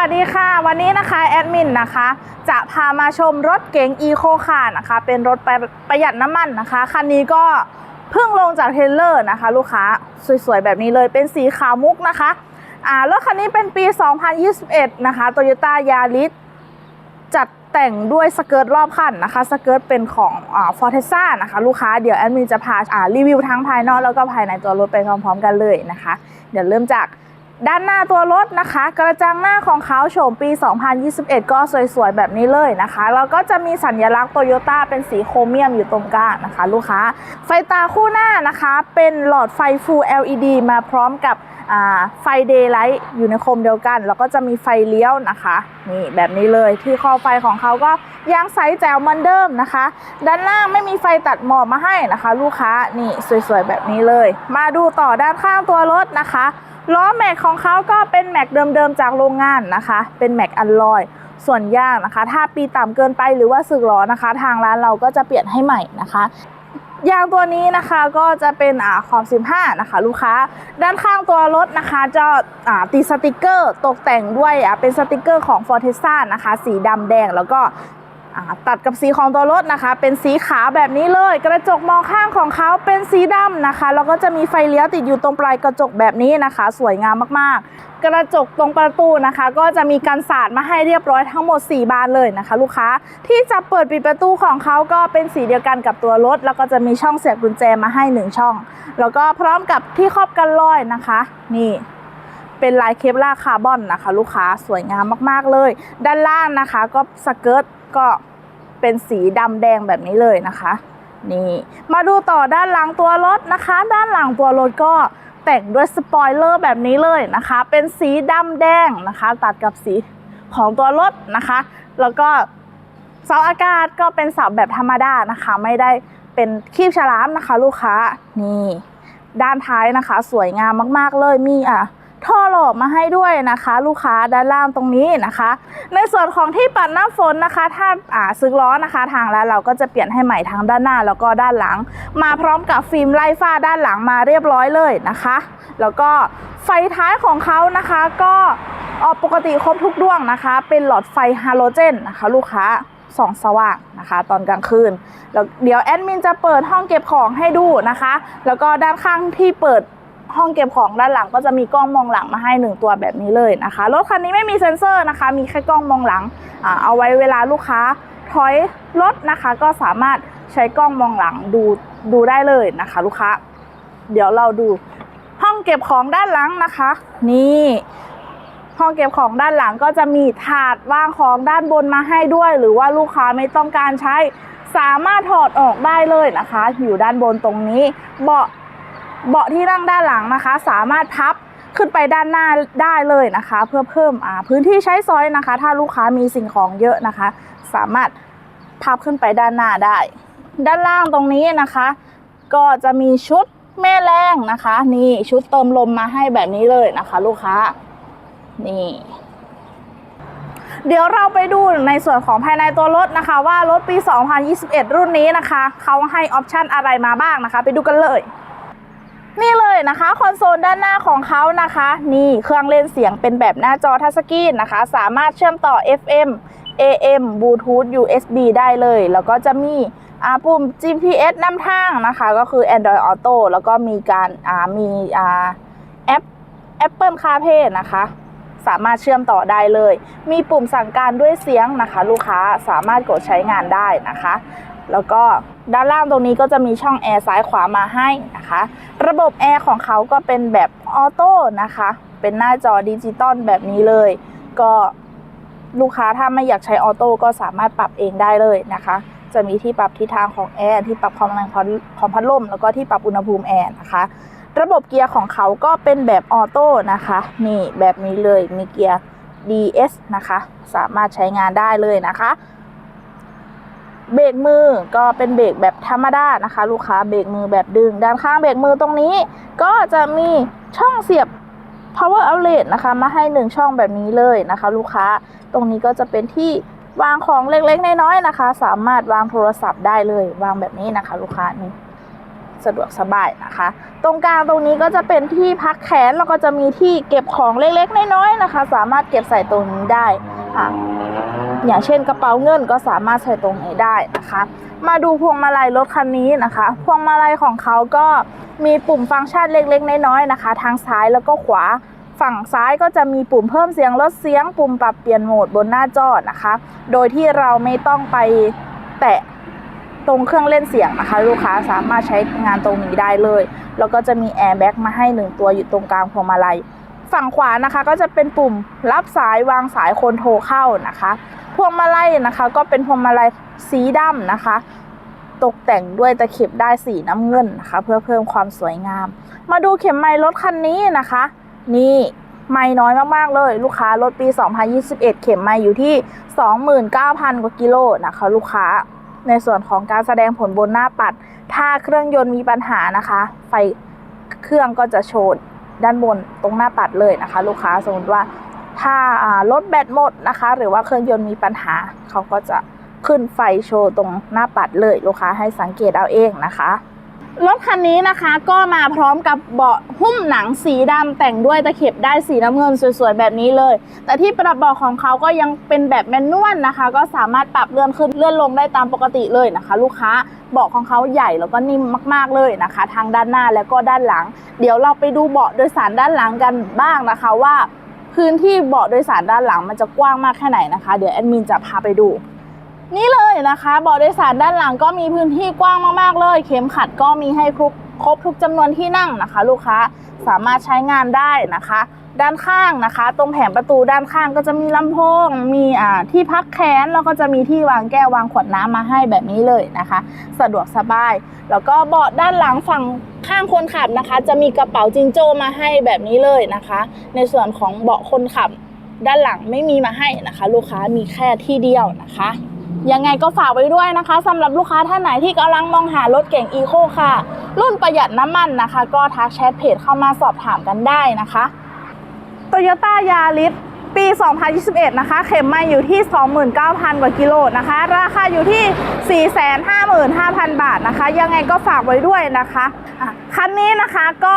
วัสดีค่ะ วันนี้นะคะแอดมินนะคะ จะพามาชมรถเก๋งอีโคคาร์นะคะ เป็นรถประประหยัดน้ำมันนะคะ คันนี้ก็เพิ่งลงจากเทรลเลอร์นะคะ ลูกค้าสวยๆ แบบนี้เลยเป็นสีขาวมุกนะคะอ่ารถคันนี้เป็นปี 2021 นะคะ Toyota Yaris จัดแต่งด้วยสเกิร์ตรอบคันนะคะ สเกิร์ตเป็นของฟอร์เทซ่านะคะ ลูกค้าเดี๋ยวแอดมินจะพารีวิวทั้งภายนอกแล้วก็ภายในตัวรถไปพร้อมๆ กันเลยนะคะ เดี๋ยวเริ่มจาก ด้านหน้าตัวรถนะคะ กระจังหน้าของเขาโฉมปี 2021 ก็สวยๆ แบบนี้เลยนะคะแล้วก็จะมีสัญลักษณ์โตโยต้าเป็นสีโครเมียมอยู่ตรงกลางนะคะ ลูกค้า ไฟตาคู่หน้านะคะ เป็นหลอดไฟ Full LED มาพร้อมกับไฟเดย์ไลท์อยู่ในโคมเดียวกัน แล้วก็จะมีไฟเลี้ยวนะคะนี่แบบนี้เลยที่คอไฟของเขาก็ยางใสแจ๋วเหมือนเดิมนะคะ ด้านล่างไม่มีไฟตัดหมอกมาให้นะคะ ลูกค้านี่สวยๆ แบบนี้เลย มาดูต่อด้านข้างตัวรถนะคะ ล้อแม็กของเขาก็เป็นแม็กเดิมๆจากโรงงานนะคะ เป็นแม็กอัลลอย ส่วนยางนะคะ ถ้าปีต่ำเกินไปหรือว่าสึกล้อนะคะ ทางร้านเราก็จะเปลี่ยนให้ใหม่นะคะยางตัวนี้นะคะก็จะเป็นอ่าขอบ15 นะคะ ลูกค้า ด้านข้างตัวรถนะคะจะอ่าติดสติกเกอร์ตกแต่งด้วยอ่าเป็นสติกเกอร์ของ f o r t e s a นะคะ สีดำแดงแล้วก็ ตัดกับสีของตัวรถนะคะ เป็นสีขาวแบบนี้เลย กระจกมองข้างของเขาเป็นสีดำนะคะ แล้วก็จะมีไฟเลี้ยวติดอยู่ตรงปลายกระจกแบบนี้นะคะ สวยงามมากๆ กระจกตรงประตูนะคะ ก็จะมีการสาดมาให้เรียบร้อยทั้งหมด 4 บานเลยนะคะ ลูกค้าที่จะเปิดปิดประตูของเขาก็เป็นสีเดียวกันกับตัวรถ แล้วก็จะมีช่องเสียบกุญแจมาให้ 1 ช่อง แล้วก็พร้อมกับที่ครอบกันรอยนะคะ นี่เป็นลายเคปลาคาร์บอนนะคะ ลูกค้าสวยงามมากๆเลย ด้านล่างนะคะ ก็สเกิร์ต ก็เป็นสีดำแดงแบบนี้เลยนะคะ นี่ มาดูต่อด้านหลังตัวรถนะคะ ด้านหลังตัวรถก็แต่งด้วยสปอยเลอร์แบบนี้เลยนะคะ เป็นสีดำแดงนะคะ ตัดกับสีของตัวรถนะคะ แล้วก็เสาอากาศก็เป็นเสาแบบธรรมดานะคะ ไม่ได้เป็นคีบฉลามนะคะ ลูกค้านี่ ด้านท้ายนะคะ สวยงามมาก ๆ เลยมีอะ ออกมาให้ด้วยนะคะ ลูกค้าด้านล่างตรงนี้นะคะ ในส่วนของที่ปัดน้ำฝนนะคะ ถ้าอ่าซื้อล้อนะคะ ทางร้านเราก็จะเปลี่ยนให้ใหม่ทั้งด้านหน้าแล้วก็ด้านหลัง มาพร้อมกับฟิล์มไล่ฝ้าด้านหลังมาเรียบร้อยเลยนะคะ แล้วก็ไฟท้ายของเขานะคะก็ออกปกติครบทุกดวงนะคะ เป็นหลอดไฟฮาโลเจนนะคะ ลูกค้าส่องสว่างนะคะ ตอนกลางคืนแล้วเดี๋ยวแอดมินจะเปิดห้องเก็บของให้ดูนะคะ แล้วก็ด้านข้างที่เปิด ห้องเก็บของด้านหลังก็จะมีกล้องมองหลังมาให้หนึ่งตัวแบบนี้เลยนะคะ รถคันนี้ไม่มีเซ็นเซอร์นะคะ มีแค่กล้องมองหลังอเอาไว้เวลาลูกค้าถอยรถนะคะ ก็สามารถใช้กล้องมองหลังดูดูได้เลยนะคะ ลูกค้า เดี๋ยวเราดูห้องเก็บของด้านหลังนะคะ นี่ห้องเก็บของด้านหลังก็จะมีถาดวางของด้านบนมาให้ด้วย หรือว่าลูกค้าไม่ต้องการใช้สามารถถอดออกได้เลยนะคะ อยู่ด้านบนตรงนี้ เบาะ เบาะที่นั่งด้านหลังนะคะ สามารถพับขึ้นไปด้านหน้าได้เลยนะคะ เพื่อเพิ่มพื้นที่ใช้สอยนะคะ ถ้าลูกค้ามีสิ่งของเยอะนะคะ สามารถพับขึ้นไปด้านหน้าได้ ด้านล่างตรงนี้นะคะ ก็จะมีชุดแม่แรงนะคะ นี่ชุดเติมลมมาให้แบบนี้เลยนะคะ ลูกค้านี่เดี๋ยวเราไปดูในส่วนของภายในตัวรถนะคะ ว่ารถปี 2021 รุ่นนี้นะคะ เขาให้ออปชันอะไรมาบ้างนะคะ ไปดูกันเลย นี่เลยนะคะคอนโซลด้านหน้าของเขานะคะ นี่เครื่องเล่นเสียงเป็นแบบหน้าจอทัชสกรีนนะคะ สามารถเชื่อมต่อ FM AM Bluetooth USB ได้เลย แล้วก็จะมีปุ่ม GPS นำทางนะคะ ก็คือ Android Auto แล้วก็มีการมีแอป Apple CarPlay นะคะ สามารถเชื่อมต่อได้เลย มีปุ่มสั่งการด้วยเสียงนะคะ ลูกค้าสามารถกดใช้งานได้นะคะ แล้วก็ด้านล่างตรงนี้ก็จะมีช่องแอร์ซ้ายขวามาให้นะคะ ระบบแอร์ของเขาก็เป็นแบบออโต้นะคะ เป็นหน้าจอดิจิตอลแบบนี้เลย ก็ลูกค้าถ้าไม่อยากใช้ออโต้ก็สามารถปรับเองได้เลยนะคะ จะมีที่ปรับทิศทางของแอร์ที่ปรับความแรงของพัดลมแล้วก็ที่ปรับอุณหภูมิแอร์นะคะ ระบบเกียร์ของเขาก็เป็นแบบออโต้นะคะ นี่แบบนี้เลยมีเกียร์ DS นะคะ สามารถใช้งานได้เลยนะคะ เบรกมือก็เป็นเบรกแบบธรรมดานะคะ ลูกค้าเบรกมือแบบดึง ด้านข้างเบรกมือตรงนี้ ก็จะมีช่องเสียบ power outlet นะคะ มาให้หนึ่งช่องแบบนี้เลยนะคะ ลูกค้าตรงนี้ก็จะเป็นที่วางของเล็กๆน้อยๆนะคะ สามารถวางโทรศัพท์ได้เลย วางแบบนี้นะคะ ลูกค้านี่สะดวกสบายนะคะ ตรงกลางตรงนี้ก็จะเป็นที่พักแขนแล้วก็จะมีที่เก็บของเล็กๆน้อยๆนะคะ สามารถเก็บใส่ตรงนี้ได้ค่ะ อย่างเช่นกระเป๋าเงินก็สามารถใส่ตรงนี้ได้นะคะ มาดูพวงมาลัยรถคันนี้นะคะ พวงมาลัยของเขาก็มีปุ่มฟังก์ชันเล็กๆน้อยๆนะคะ ทางซ้ายแล้วก็ขวาฝั่งซ้ายก็จะมีปุ่มเพิ่มเสียงลดเสียง ปุ่มปรับเปลี่ยนโหมดบนหน้าจอนะคะ โดยที่เราไม่ต้องไปแตะตรงเครื่องเล่นเสียงนะคะ ลูกค้าสามารถใช้งานตรงนี้ได้เลย แล้วก็จะมีแอร์แบ็กมาให้หนึ่งตัวอยู่ตรงกลางพวงมาลัย ฝั่งขวานะคะก็จะเป็นปุ่มรับสายวางสายคนโทรเข้านะคะ วงมาลัยนะคะ ก็เป็นพวงมาลัยสีดำนะคะ ตกแต่งด้วยตะเข็บได้สีน้ำเงินนะคะ เพื่อเพิ่มความสวยงาม มาดูเข็มไม้รถคันนี้นะคะ นี่ไม่น้อยมาก ๆ เลย ลูกค้ารถปี 2021 เข็มไม้อยู่ที่ 29,000 กว่ากิโลนะคะ ลูกค้าในส่วนของการแสดงผลบนหน้าปัด ถ้าเครื่องยนต์มีปัญหานะคะ ไฟเครื่องก็จะโชว์ด้านบนตรงหน้าปัดเลยนะคะ ลูกค้าสมมติว่า ถ้ารถแบตหมดนะคะ หรือว่าเครื่องยนต์มีปัญหา เขาก็จะขึ้นไฟโชว์ตรงหน้าปัดเลยลูกค้าให้สังเกตเอาเองนะคะรถคันนี้นะคะก็มาพร้อมกับเบาะหุ้มหนังสีดำแต่งด้วยตะเข็บได้สีน้ำเงินสวยๆแบบนี้เลย แต่ที่ปรับเบาะของเขาก็ยังเป็นแบบแมนนวลนะคะ ก็สามารถปรับเลื่อนขึ้นเลื่อนลงได้ตามปกติเลยนะคะ ลูกค้าเบาะของเขาใหญ่แล้วก็นิ่มมากๆเลยนะคะทั้งด้านหน้าแล้วก็ด้านหลัง เดี๋ยวเราไปดูเบาะโดยสารด้านหลังกันบ้างนะคะว่า พื้นที่เบาะโดยสารด้านหลังมันจะกว้างมากแค่ไหนนะคะ เดี๋ยวแอดมินจะพาไปดู นี่เลยนะคะเบาะโดยสารด้านหลังก็มีพื้นที่กว้างมากๆเลย เข็มขัดก็มีให้ครบ ครบทุกจำนวนที่นั่งนะคะ ลูกค้าสามารถใช้งานได้นะคะ ด้านข้างนะคะ ตรงแผงประตูด้านข้างก็จะมีลำโพง มีอ่าที่พักแขนแล้วก็จะมีที่วางแก้ววางขวดน้ำมาให้แบบนี้เลยนะคะ สะดวกสบาย แล้วก็เบาะด้านหลังฝั่งข้างคนขับนะคะ จะมีกระเป๋าจิงโจ้มาให้แบบนี้เลยนะคะ ในส่วนของเบาะคนขับด้านหลังไม่มีมาให้นะคะ ลูกค้ามีแค่ที่เดียวนะคะ ยังไงก็ฝากไว้ด้วยนะคะสำหรับลูกค้าท่านไหนที่กำลังมองหารถเก่งอีโคค่ะ รุ่นประหยัดน้ำมันนะคะ ก็ทักแชทเพจเข้ามาสอบถามกันได้นะคะ Toyota Yaris ปี 2021 นะคะ เข็มไม่อยู่ที่ 29,000 กว่ากิโลนะคะ ราคาอยู่ที่ 455,000 บาทนะคะ ยังไงก็ฝากไว้ด้วยนะคะอะคันนี้นะคะก็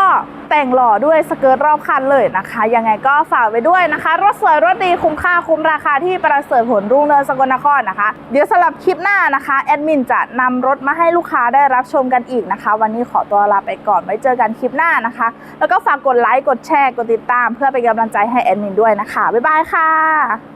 แต่งหล่อด้วยสเกิร์ตรอบคันเลยนะคะ ยังไงก็ฝากไว้ด้วยนะคะ รถสวยรถดีคุ้มค่าคุ้มราคาที่ประเสริฐผลรุ่งเรืองสกลนครนะคะ เดี๋ยวสำหรับคลิปหน้านะคะแอดมินจะนำรถมาให้ลูกค้าได้รับชมกันอีกนะคะ วันนี้ขอตัวลาไปก่อนไว้เจอกันคลิปหน้านะคะ แล้วก็ฝากกดไลค์กดแชร์กดติดตาม เพื่อเป็นกำลังใจให้แอดมินด้วยนะคะบ๊ายบายค่ะ